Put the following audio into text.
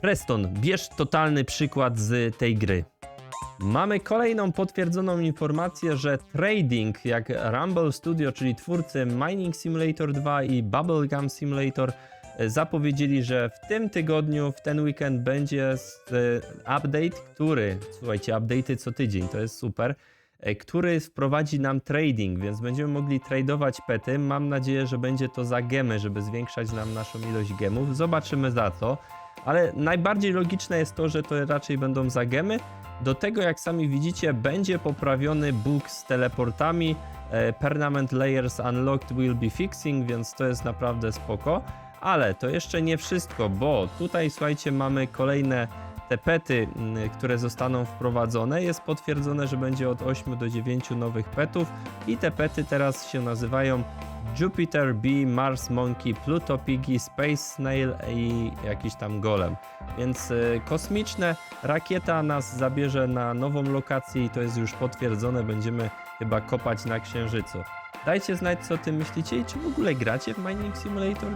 Preston, bierz totalny przykład z tej gry. Mamy kolejną potwierdzoną informację, że trading jak Rumble Studio, czyli twórcy Mining Simulator 2 i Bubblegum Simulator, e, zapowiedzieli, że w tym tygodniu, w ten weekend będzie e, update, który, słuchajcie, update'y co tydzień, to jest super, e, który wprowadzi nam trading, więc będziemy mogli tradować pety. Mam nadzieję, że będzie to za gemy, żeby zwiększać nam naszą ilość gemów. Zobaczymy za co. Ale najbardziej logiczne jest to, że to raczej będą za gemy. Do tego, jak sami widzicie, będzie poprawiony bug z teleportami. E, Permanent Layers Unlocked will be fixing, więc to jest naprawdę spoko. Ale to jeszcze nie wszystko, bo tutaj słuchajcie, mamy kolejne te pety, mm, które zostaną wprowadzone. Jest potwierdzone, że będzie od 8 do 9 nowych petów i te pety teraz się nazywają Jupiter Bee, Mars Monkey, Pluto Piggy, Space Snail i jakiś tam golem. Więc y, kosmiczne rakieta nas zabierze na nową lokację i to jest już potwierdzone. Będziemy chyba kopać na Księżycu. Dajcie znać, co ty myślicie i czy w ogóle gracie w Mining Simulator